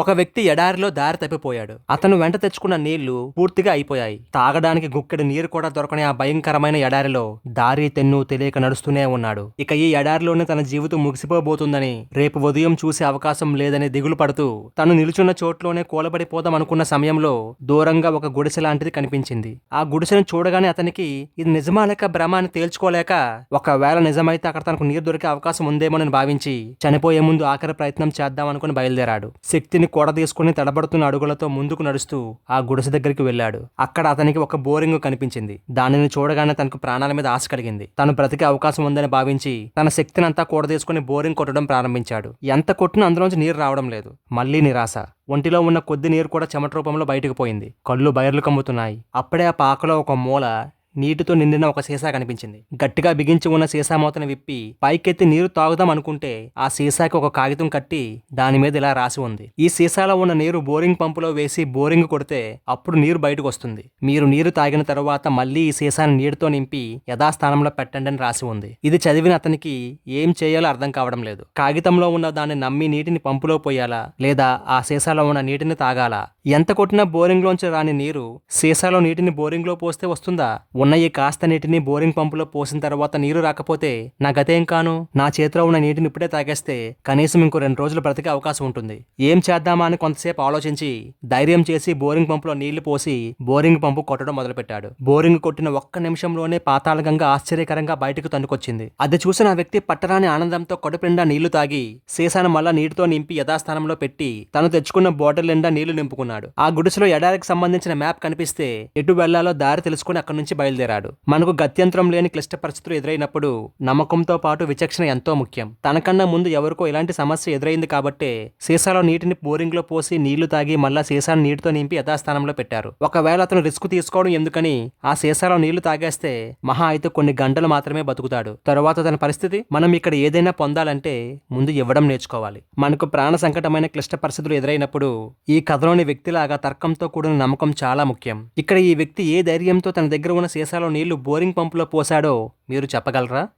ఒక వ్యక్తి ఎడారిలో దారి తప్పిపోయాడు. అతను వెంట తెచ్చుకున్న నీళ్ళు పూర్తిగా అయిపోయాయి. తాగడానికి గుక్కెడు నీరు కూడా దొరకని ఆ భయంకరమైన ఎడారిలో దారి తెన్ను తెలియక నడుస్తూనే ఉన్నాడు. ఇక ఈ ఎడారిలోనే తన జీవితం ముగిసిపోబోతుందని రేపు ఉదయం చూసే అవకాశం లేదని దిగులు పడుతూ తను నిలుచున్న చోట్లోనే కూలబడిపోదాం అనుకున్న సమయంలో దూరంగా ఒక గుడిసె లాంటిది కనిపించింది. ఆ గుడిసెను చూడగానే అతనికి ఇది నిజమా లేక భ్రమ అని తేల్చుకోలేక ఒకవేళ నిజమైతే అక్కడ తనకు నీరు దొరికే అవకాశం ఉందేమోనని భావించి చనిపోయే ముందు ఆఖరి ప్రయత్నం చేద్దాం అనుకుని బయలుదేరాడు. శక్తిని కూడ తీసుకుని తడబడుతున్న అడుగులతో ముందుకు నడుస్తూ ఆ గుడిసె దగ్గరికి వెళ్ళాడు. అక్కడ అతనికి ఒక బోరింగ్ కనిపించింది. దానిని చూడగానే తనకు ప్రాణాల మీద ఆశ కలిగింది. తను బ్రతికే అవకాశం ఉందని భావించి తన శక్తిని అంతా కూడ బోరింగ్ కొట్టడం ప్రారంభించాడు. ఎంత కొట్టినా అందులోంచి నీరు రావడం లేదు. మళ్ళీ నిరాశ. ఒంటిలో ఉన్న కొద్ది నీరు కూడా చెమట రూపంలో బయటకు పోయింది. కళ్ళు బయర్లు కమ్ముతున్నాయి. అప్పుడే ఆ పాకలో ఒక మూల నీటితో నిండిన ఒక సీసా కనిపించింది. గట్టిగా బిగించి ఉన్న సీసా మూతను విప్పి పైకెత్తి నీరు తాగుదాం అనుకుంటే ఆ సీసాకి ఒక కాగితం కట్టి దాని మీద ఇలా రాసి ఉంది. ఈ సీసాలో ఉన్న నీరు బోరింగ్ పంపులో వేసి బోరింగ్ కొడితే అప్పుడు నీరు బయటకు వస్తుంది. మీరు నీరు తాగిన తర్వాత మళ్ళీ ఈ సీసాని నీటితో నింపి యథాస్థానంలో పెట్టండి అని రాసి ఉంది. ఇది చదివిన అతనికి ఏం చేయాలో అర్థం కావడం లేదు. కాగితంలో ఉన్న దాన్ని నమ్మి నీటిని పంపులో పోయాలా? లేదా ఆ సీసాలో ఉన్న నీటిని తాగాలా? ఎంత కొట్టినా బోరింగ్లోంచి రాని నీరు సీసాలో నీటిని బోరింగ్లో పోస్తే వస్తుందా? ఉన్న ఈ కాస్త నీటిని బోరింగ్ పంపులో పోసిన తర్వాత నీరు రాకపోతే నా గతేం కాను? నా చేతిలో ఉన్న నీటిని ఇప్పుడే తాగేస్తే కనీసం ఇంకో రెండు రోజులు బ్రతికే అవకాశం ఉంటుంది. ఏం చేద్దామా అని కొంతసేపు ఆలోచించి ధైర్యం చేసి బోరింగ్ పంపులో నీళ్ళు పోసి బోరింగ్ పంపు కొట్టడం మొదలుపెట్టాడు. బోరింగ్ కొట్టిన ఒక్క నిమిషంలోనే పాతాళగంగా ఆశ్చర్యకరంగా బయటకు తన్నుకొచ్చింది. అది చూసిన వ్యక్తి పట్టరాని ఆనందంతో కడుపు నిండా నీళ్ళు తాగి సీసాను మళ్ళా నీటితో నింపి యథాస్థానంలో పెట్టి తను తెచ్చుకున్న బాటిల్ నిండా నీళ్ళు నింపుకున్నాడు. ఆ గుడిసెలో ఎడారికి సంబంధించిన మ్యాప్ కనిపిస్తే ఎటు వెళ్ళాలో దారి తెలుసుకుని అక్కడి నుంచి బయలుదేరాడు. మనకు గత్యంతరం లేని క్లిష్ట పరిస్థితులు ఎదురైనప్పుడు నమ్మకంతో పాటు విచక్షణ ఎంతో ముఖ్యం. తనకన్నా ముందు ఎవరికో ఇలాంటి సమస్య ఎదురైంది కాబట్టే సీసాలో నీటిని బోరింగ్లో పోసి నీళ్ళు తాగి మళ్ళా సీసాను నీటితో నింపి యథాస్థానంలో పెట్టారు. ఒకవేళ అతను రిస్క్ తీసుకోవడం ఎందుకని ఆ సీసాలో నీళ్ళు తాగేస్తే మహా అయితే కొన్ని గంటలు మాత్రమే బతుకుతాడు. తరువాత తన పరిస్థితి మనం ఇక్కడ ఏదైనా పొందాలంటే ముందు ఇవ్వడం నేర్చుకోవాలి. మనకు ప్రాణ సంకటమైన క్లిష్ట పరిస్థితులు ఎదురైనప్పుడు ఈ కథలోని వ్యక్తిలాగా తర్కంతో కూడిన నమ్మకం చాలా ముఖ్యం. ఇక్కడ ఈ వ్యక్తి ఏ ధైర్యంతో తన దగ్గర ఉన్న సీసాలో నీళ్ళు బోరింగ్ పంపులో పోశాడో మీరు చెప్పగలరా?